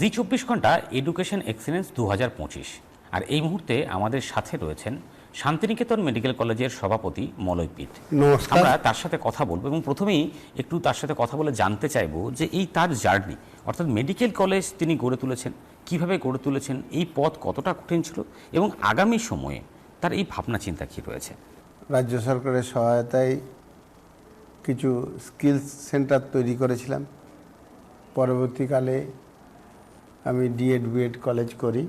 জি চব্বিশ ঘণ্টা education excellence দু হাজার পঁচিশ। আর এই মুহূর্তে আমাদের সাথে রয়েছেন শান্তিনিকেতন মেডিকেল কলেজের সভাপতি মলয় নমস্কার। আমরা তার সাথে কথা বলব এবং প্রথমেই একটু তার সাথে কথা বলে জানতে চাইব যে এই তার জার্নি অর্থাৎ মেডিকেল কলেজ তিনি গড়ে তুলেছেন কীভাবে গড়ে তুলেছেন এই পথ কতটা কঠিন ছিল এবং আগামী সময়ে তার এই ভাবনা চিন্তা কি রয়েছে? রাজ্য সরকারের সহায়তায় কিছু স্কিলস সেন্টার তৈরি করেছিলাম। পরবর্তীকালে আমি ডিএড বিএড কলেজ করি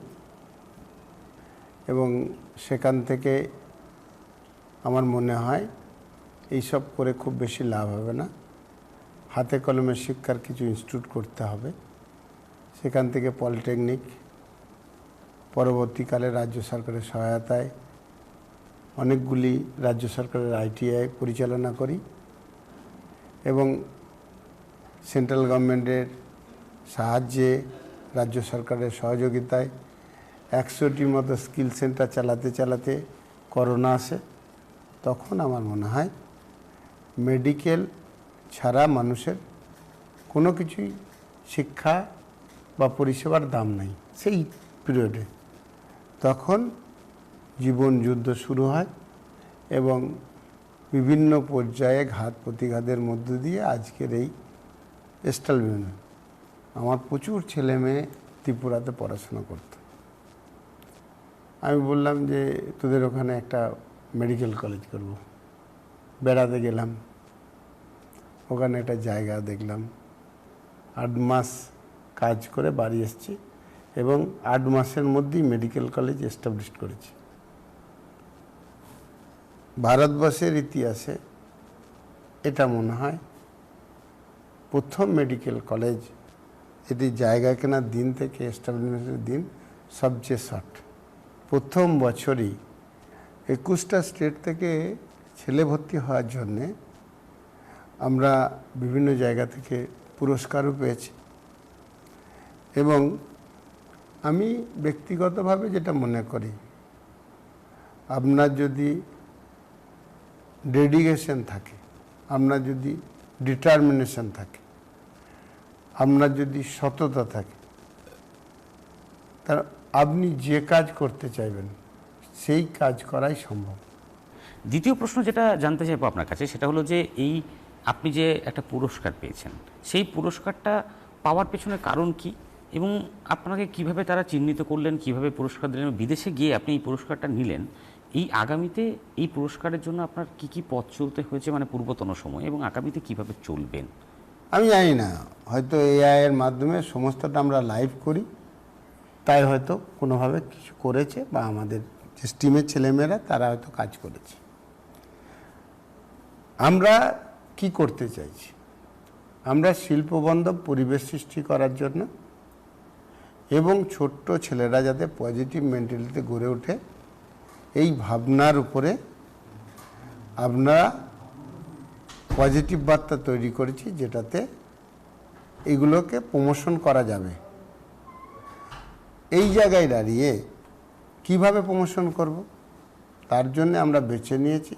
এবং সেখান থেকে আমার মনে হয় এইসব করে খুব বেশি লাভ হবে না। হাতে কলমে শিক্ষার কিছু ইনস্টিটিউট করতে হবে। সেখান থেকে পলিটেকনিক পরবর্তীকালে রাজ্য সরকারের সহায়তায় অনেকগুলি রাজ্য সরকারের আইটিআই পরিচালনা করি এবং সেন্ট্রাল গভর্নমেন্টের সাহায্যে রাজ্য সরকারের সহযোগিতায় একশোটির মতো স্কিল সেন্টার চালাতে চালাতে করোনা আসে। তখন আমার মনে হয় মেডিকেল ছাড়া মানুষের কোনো কিছুই শিক্ষা বা পরিষেবার দাম নাই সেই পিরিয়ডে। তখন জীবন যুদ্ধ শুরু হয় এবং বিভিন্ন পর্যায়ে ঘাত প্রতিঘাতের মধ্য দিয়ে আজকের এই স্টালমেন্ট আমার প্রচুর ছেলে মেয়ে ত্রিপুরাতে পড়াশোনা করত। আমি বললাম যে, তোদের ওখানে একটা মেডিকেল কলেজ করব। বেড়াতে গেলাম। ওখানে একটা জায়গা দেখলাম। আট মাস কাজ করে বাড়ি এসেছি এবং আট মাসের মধ্যেই মেডিকেল কলেজ এস্টাবলিশ করেছি। ভারতবর্ষের ইতিহাসে এটা মনে হয় প্রথম মেডিকেল কলেজ এটি জায়গা কেনার দিন থেকে এস্টাবলিশমেন্টের দিন সবচেয়ে শর্ট প্রথম বছরই একুশটা স্টেট থেকে ছেলে ভর্তি হওয়ার জন্যে আমরা বিভিন্ন জায়গা থেকে পুরস্কারও পেয়েছি এবং আমি ব্যক্তিগতভাবে যেটা মনে করি আপনার যদি ডেডিকেশন থাকে আপনার যদি ডিটারমিনেশন থাকে আপনার যদি সততা থাকে তার আপনি যে কাজ করতে চাইবেন, সেই কাজ করাই সম্ভব। দ্বিতীয় প্রশ্ন যেটা জানতে চাইব আপনার কাছে, সেটা হলো যে এই আপনি যে একটা পুরস্কার পেয়েছেন, সেই পুরস্কারটা পাওয়ার পেছনে কারণ কি? এবং আপনাকে কীভাবে তারা চিহ্নিত করলেন, কীভাবে পুরস্কার দিলেন বিদেশে গিয়ে আপনি এই পুরস্কারটা নিলেন, এই আগামীতে এই পুরস্কারের জন্য আপনার কি কি পথ চলতে হয়েছে মানে পূর্বতন সময়, এবং আগামীতে কীভাবে চলবেন? আমি জানি না, হয়তো এআইয়ের মাধ্যমে সমস্তটা আমরা লাইভ করি, তাই হয়তো কোনোভাবে কিছু করেছে বা আমাদের যে স্টিমের ছেলেমেয়েরা, তারা হয়তো কাজ করেছে। আমরা কি করতে চাইছি? আমরা শিল্পবন্ধব পরিবেশ সৃষ্টি করার জন্য এবং ছোট্ট ছেলেরা যাতে পজিটিভ মেন্টালিটিতে গড়ে ওঠে, এই ভাবনার উপরে আপনারা পজিটিভ বার্তা তৈরি করেছি যেটাতে এগুলোকে প্রমোশন করা যাবে। এই জায়গায় দাঁড়িয়ে কীভাবে প্রমোশন করব? তার জন্য আমরা বেছে নিয়েছি।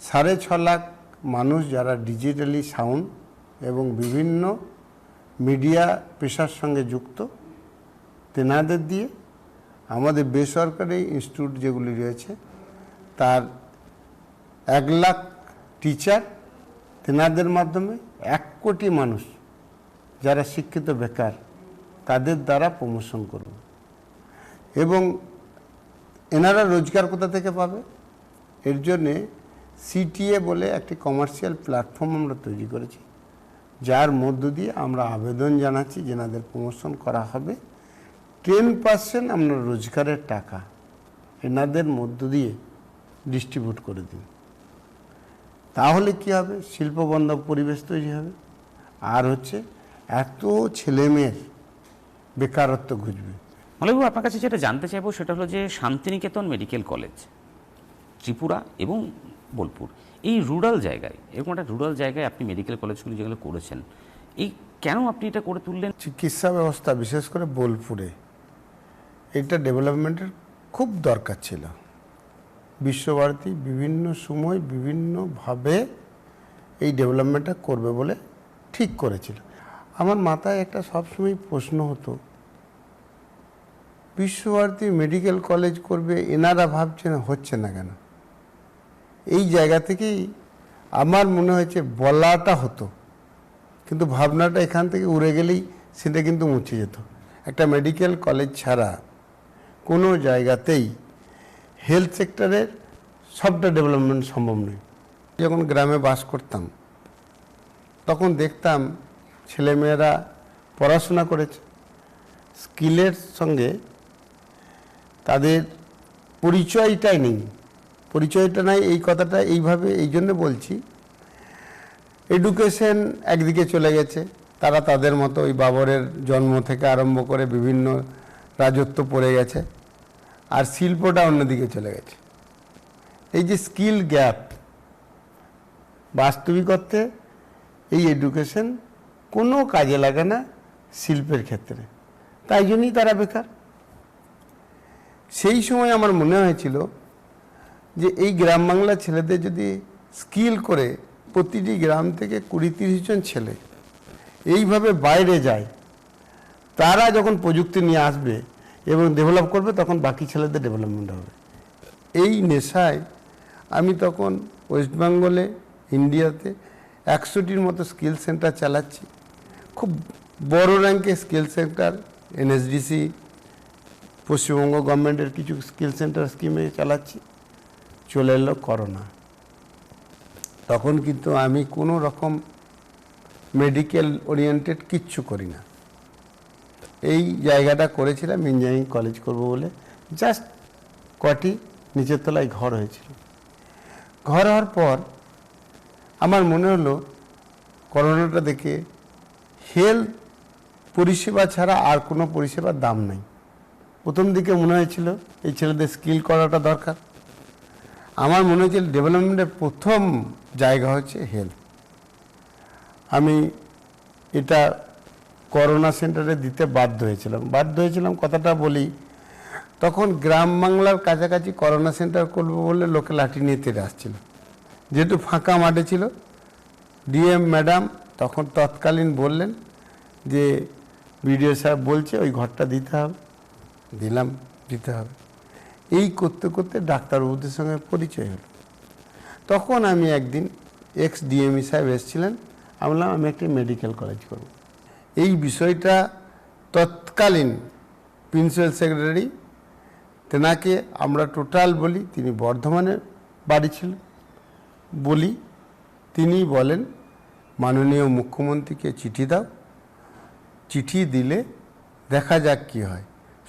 সাড়ে ছ লাখ মানুষ যারা ডিজিটালি সাউন্ড এবং বিভিন্ন মিডিয়া পেশার সঙ্গে যুক্ত, তেনাদের দিয়ে আমাদের বেসরকারি ইনস্টিটিউট যেগুলি রয়েছে, তার এক লাখ টিচার তেনাদের মাধ্যমে এক কোটি মানুষ যারা শিক্ষিত বেকার, তাদের দ্বারা প্রমোশন করব। এবং এনারা রোজগার কোথা থেকে পাবে? এর জন্যে সিটিএ বলে একটি কমার্শিয়াল প্ল্যাটফর্ম আমরা তৈরি করেছি, যার মধ্য দিয়ে আমরা আবেদন জানাচ্ছি যেনাদের প্রমোশন করা হবে। টেন পার্সেন্ট আমরা রোজগারের টাকা এনাদের মধ্য দিয়ে ডিস্ট্রিবিউট করে দিন। তাহলে কি হবে? শিল্পবন্ধব পরিবেশ তৈরি হবে। আর হচ্ছে এত ছেলেমেয়ের বেকারত্ব ঘুচবে। মলয়বাবু আপনার কাছে যেটা জানতে চাইব সেটা হলো যে শান্তিনিকেতন মেডিকেল কলেজ ত্রিপুরা এবং বোলপুর এই রুরাল জায়গায় এরকম একটা রুরাল জায়গায় আপনি মেডিকেল কলেজগুলি যেগুলো করেছেন এই কেন আপনি এটা করে তুললেন? চিকিৎসা ব্যবস্থা বিশেষ করে বোলপুরে এটা ডেভেলপমেন্টের খুব দরকার ছিল। বিশ্বভারতী বিভিন্ন সময় বিভিন্নভাবে এই ডেভেলপমেন্টটা করবে বলে ঠিক করেছিল। আমার মাথায় একটা সবসময় প্রশ্ন হতো, বিশ্বভারতী মেডিকেল কলেজ করবে এনারা ভাবছেন হচ্ছে না কেন? এই জায়গা থেকেই আমার মনে হয়েছে বলাটা হতো, কিন্তু ভাবনাটা এখান থেকে উড়ে গেলেই সেটা কিন্তু মুছে যেত। একটা মেডিকেল কলেজ ছাড়া কোনো জায়গাতেই হেলথ সেক্টরের সবটা ডেভেলপমেন্ট সম্ভব নয়। যখন গ্রামে বাস করতাম, তখন দেখতাম ছেলেমেয়েরা পড়াশোনা করেছে। স্কিলের সঙ্গে তাদের পরিচয়টাই নেই। পরিচয়টা নাই, এই কথাটা এইভাবে, এই জন্য বলছি এডুকেশন একদিকে চলে গেছে, তারা তাদের মতো ওই বাবরের জন্ম থেকে আরম্ভ করে বিভিন্ন রাজত্ব পড়ে গেছে। আর শিল্পটা অন্যদিকে চলে গেছে। এই যে স্কিল গ্যাপ বাস্তবিক অর্থে এই এডুকেশন কোনো কাজে লাগে না শিল্পের ক্ষেত্রে। তাই জন্যই তারা বেকার। সেই সময় আমার মনে হয়েছিল যে এই গ্রাম বাংলার ছেলেদের যদি স্কিল করে প্রতিটি গ্রাম থেকে কুড়ি তিরিশ জন ছেলে এইভাবে বাইরে যায়, তারা যখন প্রযুক্তি নিয়ে আসবে এবং ডেভেলপ করবে, তখন বাকি ছেলেদের ডেভেলপমেন্ট হবে। এই নেশায় আমি তখন ওয়েস্ট বেঙ্গলে ইন্ডিয়াতে একশোটির মতো স্কিল সেন্টার চালাচ্ছি। খুব বড় র্যাঙ্কে স্কিল সেন্টার এনএসডিসি পশ্চিমবঙ্গ গভর্নমেন্টের কিছু স্কিল সেন্টার স্কিমে চালাচ্ছি। চলে এলো করোনা। তখন কিন্তু আমি কোনো রকম মেডিকেল ওরিয়েন্টেড কিচ্ছু করি না। এই জায়গাটা করেছিলাম ইঞ্জিনিয়ারিং কলেজ করব বলে। জাস্ট কটি নিচের তলায় ঘর হয়েছিল। ঘর হওয়ার পর আমার মনে হলো, করোনাটা দেখে হেলথ পরিষেবা ছাড়া আর কোনো পরিষেবার দাম নাই। প্রথম দিকে মনে হয়েছিল, এই ছেলেদের স্কিল করাটা দরকার। আমার মনে হয়েছিল ডেভেলপমেন্টের প্রথম জায়গা হচ্ছে হেলথ আমি এটা করোনা সেন্টারে দিতে বাধ্য হয়েছিলাম। বাধ্য হয়েছিলাম কথাটা বলি, তখন গ্রাম বাংলার কাছাকাছি করোনা সেন্টার করব বলে লোকে লাঠি নিয়ে তেড়ে আসছিল। যেহেতু ফাঁকা মাঠে ছিল, ডিএম ম্যাডাম তখন তৎকালীন বললেন যে, বিডিও সাহেব বলছে ওই ঘরটা দিতে হবে, দিলাম, দিতে হবে। এই করতে করতে ডাক্তারবাবুদের সঙ্গে পরিচয় হলো। তখন আমি একদিন এক্স ডিএমই সাহেব এসেছিলেন, আমি বললাম আমি একটি মেডিকেল কলেজ করব। এই বিষয়টা তৎকালীন প্রিন্সিপাল সেক্রেটারি, তেনাকে আমরা টোটাল বলি, তিনি বর্ধমানে বাড়ি ছিল বলি, তিনি বলেন, মাননীয় মুখ্যমন্ত্রীকে চিঠি দাও, চিঠি দিলে দেখা যাক কি হয়।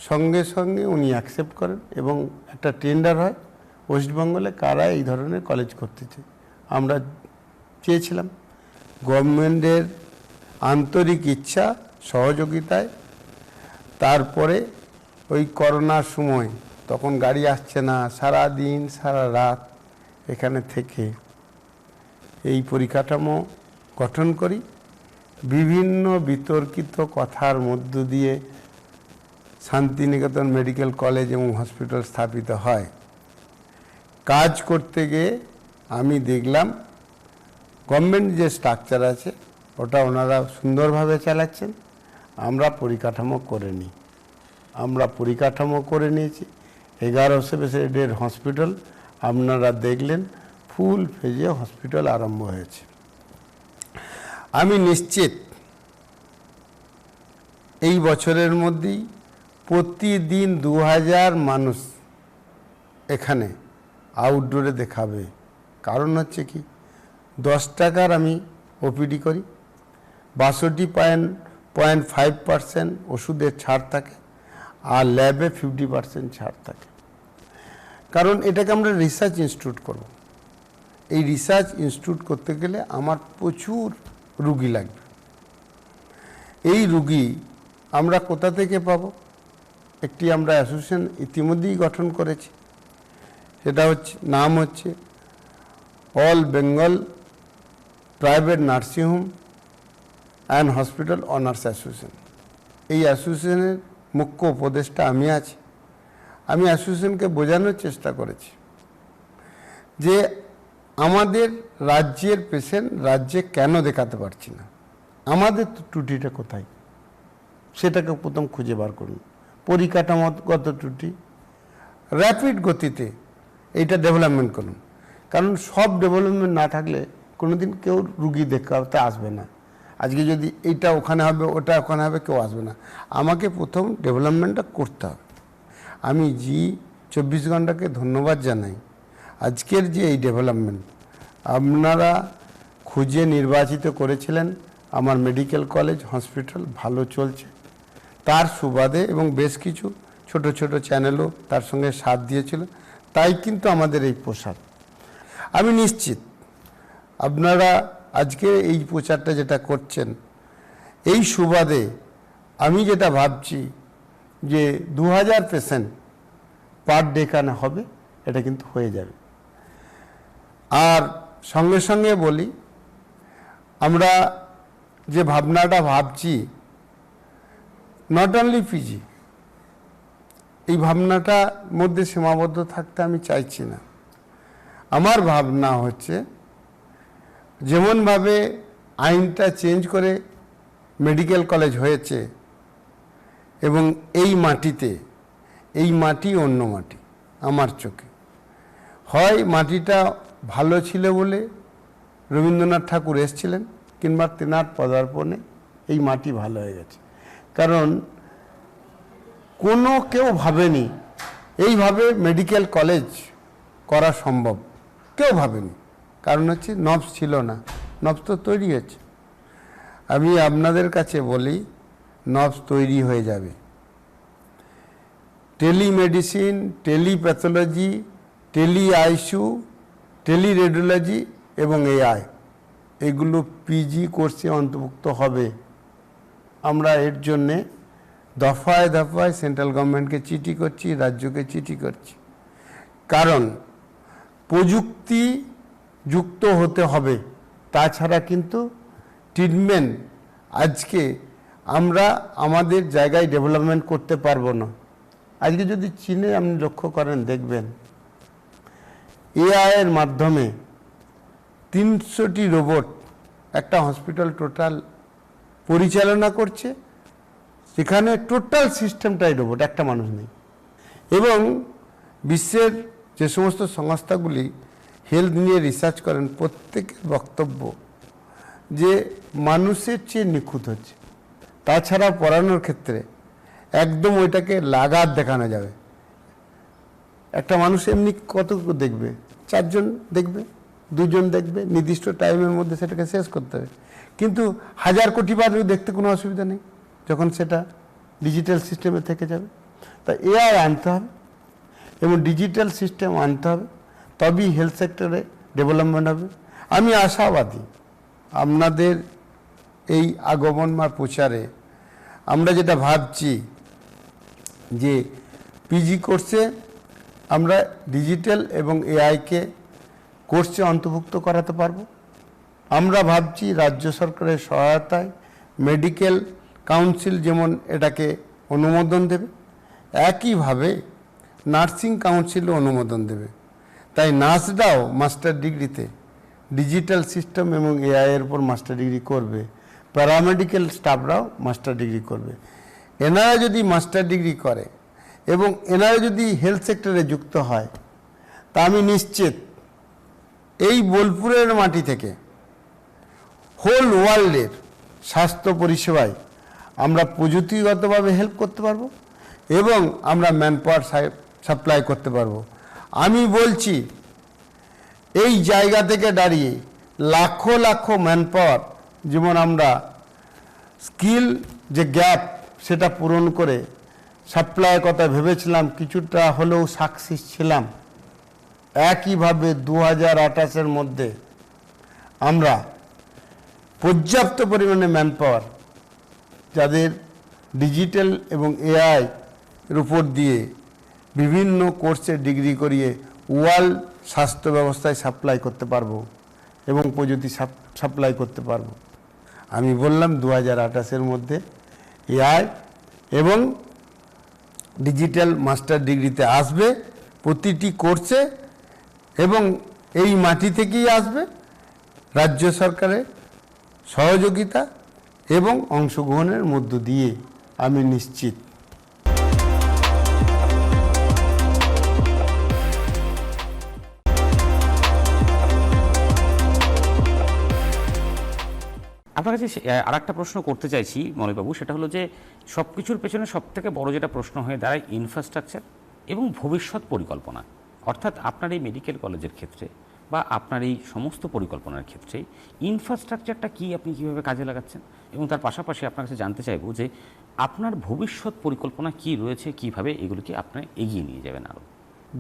সঙ্গে সঙ্গে উনি অ্যাকসেপ্ট করেন এবং একটা টেন্ডার হয় ওয়েস্টবেঙ্গলে কারা এই ধরনের কলেজ করতে চায় আমরা চেয়েছিলাম। গভর্নমেন্টের আন্তরিক ইচ্ছা, সহযোগিতায়। তারপরে ওই করোনার সময় তখন গাড়ি আসছে না, সারা দিন, সারা রাত এখানে থেকে। এই পরিকাঠামো গঠন করি। বিভিন্ন বিতর্কিত কথার মধ্য দিয়ে শান্তিনিকেতন মেডিকেল কলেজ এবং হসপিটাল স্থাপিত হয়। কাজ করতে গিয়ে আমি দেখলাম, গভর্নমেন্ট যে স্ট্রাকচার আছে ওটা ওনারা সুন্দরভাবে চালাচ্ছেন। আমরা পরিকাঠামো করে নিই। আমরা পরিকাঠামো করে নিয়েছি। এগারোশো বেডের হসপিটাল আপনারা দেখলেন, ফুল ফেজে হসপিটাল আরম্ভ হয়েছে। আমি নিশ্চিত এই বছরের মধ্যেই প্রতিদিন দু হাজার মানুষ এখানে আউটডোরে দেখাবে। কারণ হচ্ছে কি, দশ টাকার আমি ওপিডি করি। বাষট্টি পয়েন্ট পয়েন্ট ফাইভ পার্সেন্ট ওষুধের ছাড় থাকে আর ল্যাবে ফিফটি পার্সেন্ট ছাড় থাকে। কারণ এটাকে আমরা রিসার্চ ইনস্টিটিউট করব। এই রিসার্চ ইনস্টিটিউট করতে গেলে আমার প্রচুর রুগী লাগবে। এই রুগী আমরা কোথা থেকে পাবো? একটি আমরা অ্যাসোসিয়েশন ইতিমধ্যেই গঠন করেছি। সেটা হচ্ছে, নাম হচ্ছে, all Bengal private nursing home and hospital owners association এই অ্যাসোসিয়েশনের মুখ্য উপদেষ্টা আমি আছি। আমি অ্যাসোসিয়েশনকে বোঝানোর চেষ্টা করেছি যে আমাদের রাজ্যের পেশেন্ট রাজ্যে কেন দেখাতে পারছি না? আমাদের ত্রুটিটা কোথায়? সেটাকে প্রথম খুঁজে বার করুন। পরিকাঠামোগত ত্রুটি র্যাপিড গতিতে এইটা ডেভেলপমেন্ট করুন। কারণ সব ডেভেলপমেন্ট না থাকলে কোনোদিন কেউ রুগী দেখাতে আসবে না। আজকে যদি এটা ওখানে হবে, ওটা ওখানে হবে, কেউ আসবে না। আমাকে প্রথম ডেভেলপমেন্টটা করতে হবে। আমি জি চব্বিশ ঘন্টাকে ধন্যবাদ জানাই। আজকের যে এই ডেভেলপমেন্ট, আপনারা খুঁজে নির্বাচিত করেছিলেন। আমার মেডিকেল কলেজ, হসপিটাল ভালো চলছে। তার সুবাদে এবং বেশ কিছু ছোট ছোট চ্যানেলও তার সঙ্গে সাথ দিয়েছিল। তাই কিন্তু আমাদের এই পোশাক আমি নিশ্চিত, আপনারা আজকে এই প্রচারটা যেটা করছেন, এই সুবাদে আমি যেটা ভাবছি যে দু হাজার পেশেন্ট পার ডে কানে হবে, এটা কিন্তু হয়ে যাবে। আর সঙ্গে সঙ্গে বলি, আমরা যে ভাবনাটা ভাবছি নট অনলি পিজি এই ভাবনাটা মধ্যে সীমাবদ্ধ থাকতে আমি চাইছি না। আমার ভাবনা হচ্ছে যেমনভাবে আইনটা চেঞ্জ করে মেডিকেল কলেজ হয়েছে এবং এই মাটিতে, এই মাটি অন্য মাটি, আমার চোখে। হয় মাটিটা ভালো ছিল বলে রবীন্দ্রনাথ ঠাকুর এসছিলেন কিংবা তেনার পদার্পণে এই মাটি ভালো হয়ে গেছে। কারণ কোনো কেউ ভাবেনি, এইভাবে মেডিকেল কলেজ করা সম্ভব। কেউ ভাবেনি। কারণ হচ্ছে নবস ছিল না। নবস তো তৈরি হয়েছে। আমি আপনাদের কাছে বলি, নবস তৈরি হয়ে যাবে। Telemedicine, telepathology tele ICU teleradiology এবং এআই, এগুলো পিজি কোর্সে অন্তর্ভুক্ত হবে। আমরা এর জন্যে দফায় দফায় সেন্ট্রাল গভর্নমেন্টকে চিঠি করছি, রাজ্যকে চিঠি করছি। কারণ প্রযুক্তি যুক্ত হতে হবে। তাছাড়া কিন্তু ট্রিটমেন্ট আজকে আমরা আমাদের জায়গায় ডেভেলপমেন্ট করতে পারব না। আজকে যদি চীনে আপনি লক্ষ্য করেন, দেখবেন এআইয়ের মাধ্যমে তিনশোটি রোবট একটা হসপিটাল টোটাল পরিচালনা করছে। সেখানে টোটাল সিস্টেমটাই রোবট একটা মানুষ নেই। এবং বিশ্বের যে সমস্ত সংস্থাগুলি হেলথ নিয়ে রিসার্চ করেন, প্রত্যেকের বক্তব্য যে মানুষের চেয়ে নিখুঁত হচ্ছে। তাছাড়া পড়ানোর ক্ষেত্রে একদম ওইটাকে লাগাত দেখানো যাবে। একটা মানুষ এমনি কত দেখবে? চারজন দেখবে, দুজন দেখবে, নির্দিষ্ট টাইমের মধ্যে সেটাকে শেষ করতে হবে। কিন্তু হাজার কোটি বার দেখতে কোনো অসুবিধা নেই, যখন সেটা ডিজিটাল সিস্টেমে থেকে যাবে। তা এআই আনতে হবে এবং ডিজিটাল সিস্টেম আনতে হবে। তবেই হেলথ সেক্টরে ডেভেলপমেন্ট হবে। আমি আশাবাদী আপনাদের এই আগমন বা প্রচারে আমরা যেটা ভাবছি যে পিজি কোর্সে আমরা ডিজিটাল এবং এআইকে কোর্সে অন্তর্ভুক্ত করাতে পারব। আমরা ভাবছি রাজ্য সরকারের সহায়তায় মেডিকেল কাউন্সিল যেমন এটাকে অনুমোদন দেবে, একইভাবে নার্সিং কাউন্সিলও অনুমোদন দেবে। তাই নার্সরাও মাস্টার ডিগ্রিতে ডিজিটাল সিস্টেম এবং এআই এর উপর মাস্টার ডিগ্রি করবে। প্যারামেডিক্যাল স্টাফরাও মাস্টার ডিগ্রি করবে। এনারা যদি মাস্টার ডিগ্রি করে এবং এনারা যদি হেলথ সেক্টরে যুক্ত হয়, তা আমি নিশ্চিত এই বোলপুরের মাটি থেকে হোল ওয়ার্ল্ডের স্বাস্থ্য পরিষেবায় আমরা প্রযুক্তিগতভাবে হেল্প করতে পারব এবং আমরা ম্যান পাওয়ার সাপ্লাই করতে পারব। আমি বলছি, এই জায়গা থেকে দাঁড়িয়ে লাখো লাখো ম্যান পাওয়ার যেমন আমরা স্কিল যে গ্যাপ সেটা পূরণ করে সাপ্লাইয়ের কথা ভেবেছিলাম, কিছুটা হলেও সাকসেস ছিলাম। একইভাবে দু হাজার আঠাশের মধ্যে আমরা পর্যাপ্ত পরিমাণে ম্যান পাওয়ার যাদের ডিজিটাল এবং এআই এর উপর দিয়ে বিভিন্ন কোর্সে ডিগ্রি করিয়ে ওয়ার্ল্ড স্বাস্থ্য ব্যবস্থায় সাপ্লাই করতে পারব এবং প্রযুক্তি সাপ্লাই করতে পারব। আমি বললাম দু হাজার আঠাশের মধ্যে এআই এবং ডিজিটাল মাস্টার ডিগ্রিতে আসবে প্রতিটি কোর্সে এবং এই মাটি থেকেই আসবে রাজ্য সরকারের সহযোগিতা এবং অংশগ্রহণের মধ্য দিয়ে। আমি নিশ্চিত। আপনার কাছে আর একটা প্রশ্ন করতে চাইছি মনিবাবু সেটা হলো যে সব কিছুর পেছনে সব থেকে বড় যেটা প্রশ্ন হয়ে দাঁড়ায় ইনফ্রাস্ট্রাকচার এবং ভবিষ্যৎ পরিকল্পনা। অর্থাৎ আপনার এই মেডিকেল কলেজের ক্ষেত্রে বা আপনার এই সমস্ত পরিকল্পনার ক্ষেত্রে ইনফ্রাস্ট্রাকচারটা কি আপনি কীভাবে কাজে লাগাচ্ছেন? এবং তার পাশাপাশি আপনার কাছে জানতে চাইব যে আপনার ভবিষ্যৎ পরিকল্পনা কি রয়েছে, কীভাবে এগুলিকে আপনি এগিয়ে নিয়ে যাবেন আরও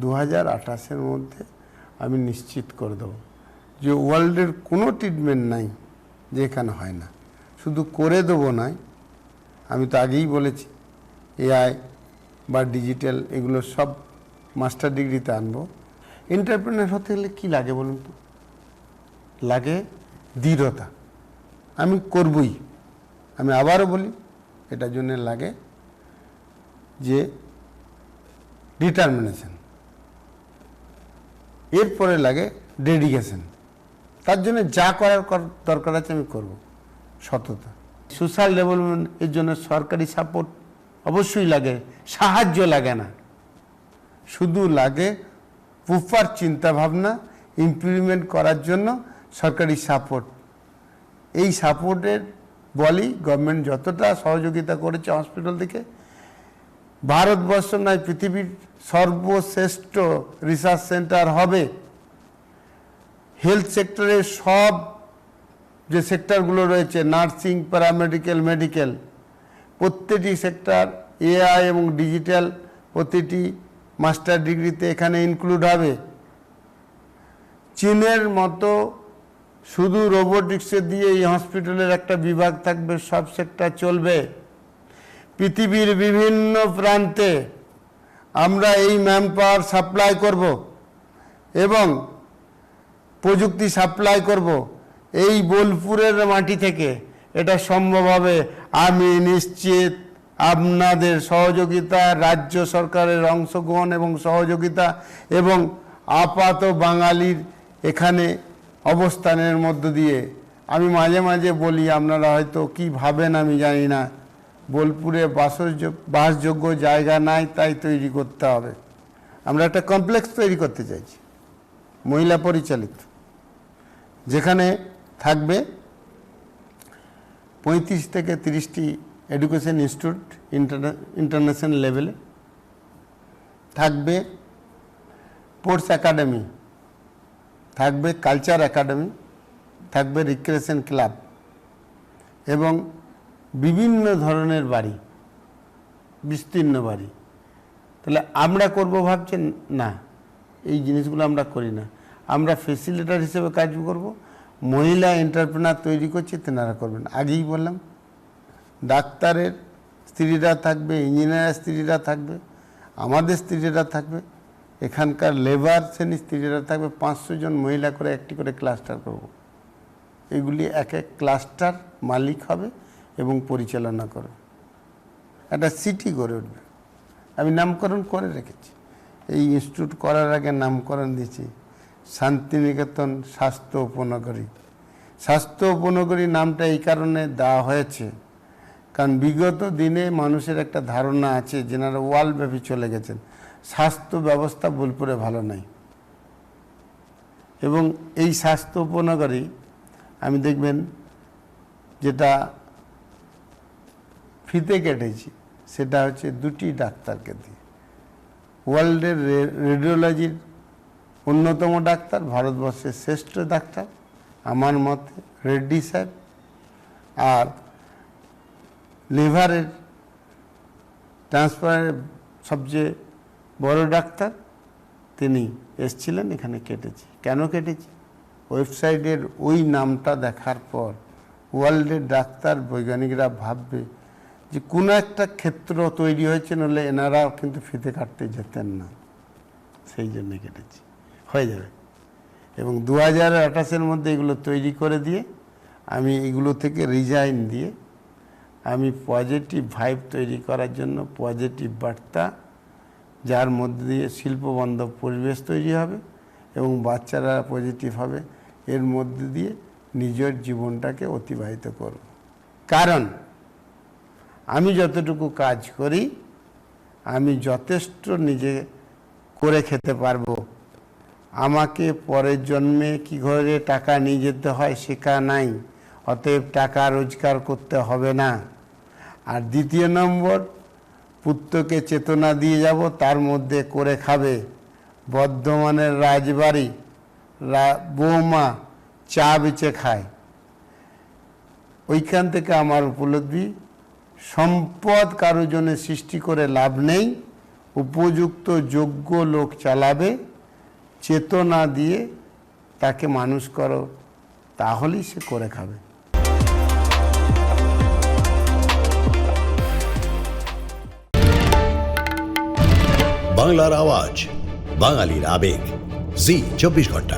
দু হাজার আঠাশের মধ্যে আমি নিশ্চিত করে দেবো যে ওয়ার্ল্ডের কোনো ট্রিটমেন্ট নাই। যে এখানে হয় না। শুধু করে দেবো নয়, আমি তো আগেই বলেছি, এআই বা ডিজিটাল এগুলো সব মাস্টার ডিগ্রিতে আনব। এন্টারপ্রেনার হতে গেলে কী লাগে বলুন তো? লাগে দৃঢ়তা। আমি করবই। আমি আবারও বলি, এটার জন্য লাগে যে ডিটারমিনেশন। এরপরে লাগে ডেডিকেশন। তার জন্য যা করার দরকার আছে আমি করব, সততা। সোশ্যাল ডেভেলপমেন্ট এর জন্য সরকারি সাপোর্ট অবশ্যই লাগে, সাহায্য লাগে না। শুধু লাগে প্রপার চিন্তাভাবনা ইমপ্লিমেন্ট করার জন্য সরকারি সাপোর্ট এই সাপোর্টের বলি গভর্নমেন্ট যতটা সহযোগিতা করেছে হসপিটাল থেকে, ভারতবর্ষ নয়, পৃথিবীর সর্বশ্রেষ্ঠ রিসার্চ সেন্টার হবে। হেলথ সেক্টরের সব যে সেক্টরগুলো রয়েছে নার্সিং প্যারামেডিক্যাল মেডিকেল প্রত্যেকটি সেক্টর এআই এবং ডিজিটাল প্রতিটি মাস্টার ডিগ্রিতে এখানে ইনক্লুড হবে। চীনের মতো শুধু রোবোটিক্সে দিয়ে এই হসপিটালের একটা বিভাগ থাকবে, সব সেক্টর চলবে। পৃথিবীর বিভিন্ন প্রান্তে আমরা এই ম্যান পাওয়ার সাপ্লাই করব এবং প্রযুক্তি সাপ্লাই করব। এই বোলপুরের মাটি থেকে এটা সম্ভব হবে। আমি নিশ্চিত আপনাদের সহযোগিতা, রাজ্য সরকারের অংশগ্রহণ এবং সহযোগিতা এবং আপাত বাঙালির এখানে অবস্থানের মধ্য দিয়ে। আমি মাঝে মাঝে বলি, আপনারা হয়তো কি ভাবেন আমি জানি না। বোলপুরে বাসযোগ্য বাসযোগ্য জায়গা নাই, তাই তৈরি করতে হবে। আমরা একটা কমপ্লেক্স তৈরি করতে চাইছি। মহিলা পরিচালিত। যেখানে থাকবে পঁয়ত্রিশ থেকে তিরিশটি এডুকেশন ইনস্টিটিউট ইন্টারন্যাশনাল লেভেলে। থাকবে স্পোর্টস একাডেমি, থাকবে কালচার একাডেমি, থাকবে রিক্রিয়েশন ক্লাব এবং বিভিন্ন ধরনের বাড়ি, বিস্তীর্ণ বাড়ি। তাহলে আমরা করব ভাবছেন, না, এই জিনিসগুলো আমরা করি না। আমরা ফেসিলিটার হিসেবে কাজ করব, মহিলা এন্টারপ্রেনার তৈরি করছি তেনারা করবেন। আগেই বললাম, ডাক্তারের স্ত্রীরা থাকবে ইঞ্জিনিয়ারের স্ত্রীরা থাকবে, আমাদের স্ত্রীরা থাকবে, এখানকার লেবার শ্রেণির স্ত্রীরা থাকবে, পাঁচশো জন মহিলা করে একটি করে ক্লাস্টার করব। এগুলি এক এক ক্লাস্টার মালিক হবে এবং পরিচালনা করবে। একটা সিটি গড়ে উঠবে। আমি নামকরণ করে রেখেছি। এই ইনস্টিটিউট করার আগে নামকরণ দিয়েছি। শান্তিনিকেতন স্বাস্থ্য উপনগরী। স্বাস্থ্য উপনগরী নামটা এই কারণে দেওয়া হয়েছে। কারণ বিগত দিনে মানুষের একটা ধারণা আছে, যেনারা ওয়ার্ল্ড ব্যাপী চলে গেছেন, স্বাস্থ্য ব্যবস্থা বোলপুরে ভালো নাই। এবং এই স্বাস্থ্য উপনগরী, আমি দেখবেন, যেটা ফিতে কেটেছি, সেটা হচ্ছে দুটি ডাক্তারকে দিয়ে। ওয়ার্ল্ডের রেডিওলজির অন্যতম ডাক্তার, ভারতবর্ষের শ্রেষ্ঠ ডাক্তার, আমার মতে রেড্ডি সাহেব আর লিভারের ট্রান্সফারের সবচেয়ে বড় ডাক্তার তিনি এসছিলেন, এখানে কেটেছি। কেন কেটেছি? ওয়েবসাইটের ওই নামটা দেখার পর ওয়ার্ল্ডের ডাক্তার বৈজ্ঞানিকরা ভাববে যে কোনো একটা ক্ষেত্র তৈরি হয়েছে নলে এনারাও কিন্তু ফিতে কাটতে যেতেন না। সেই জন্য কেটেছি। হয়ে যাবে। এবং দু হাজার আঠাশের মধ্যে এগুলো তৈরি করে দিয়ে আমি এগুলো থেকে রিজাইন দিয়ে আমি পজিটিভ ভাইব তৈরি করার জন্য পজিটিভ বার্তা, যার মধ্যে দিয়ে শিল্পবান্ধব পরিবেশ তৈরি হবে এবং বাচ্চারা পজিটিভ হবে, এর মধ্যে দিয়ে নিজের জীবনটাকে অতিবাহিত করব। কারণ আমি যতটুকু কাজ করি, আমি যথেষ্ট নিজে করে খেতে পারব আমাকে পরের জন্মে কি করে টাকা নিয়ে যেতে হয় শেখা নাই, অতএব টাকা রোজগার করতে হবে না। আর দ্বিতীয় নম্বর, পুত্রকে চেতনা দিয়ে যাব, তার মধ্যে করে খাবে। বর্ধমানের রাজবাড়ি বৌমা চা বেচে খায়। ওইখান থেকে আমার উপলব্ধি, সম্পদ কারও জন্য সৃষ্টি করে লাভ নেই, উপযুক্ত যোগ্য লোক চালাবে। চেতনা দিয়ে তাকে মানুষ করো, তাহলেই সে করে খাবে। বাংলার আওয়াজ, বাঙালির আবেগ। জি, চব্বিশ ঘণ্টা।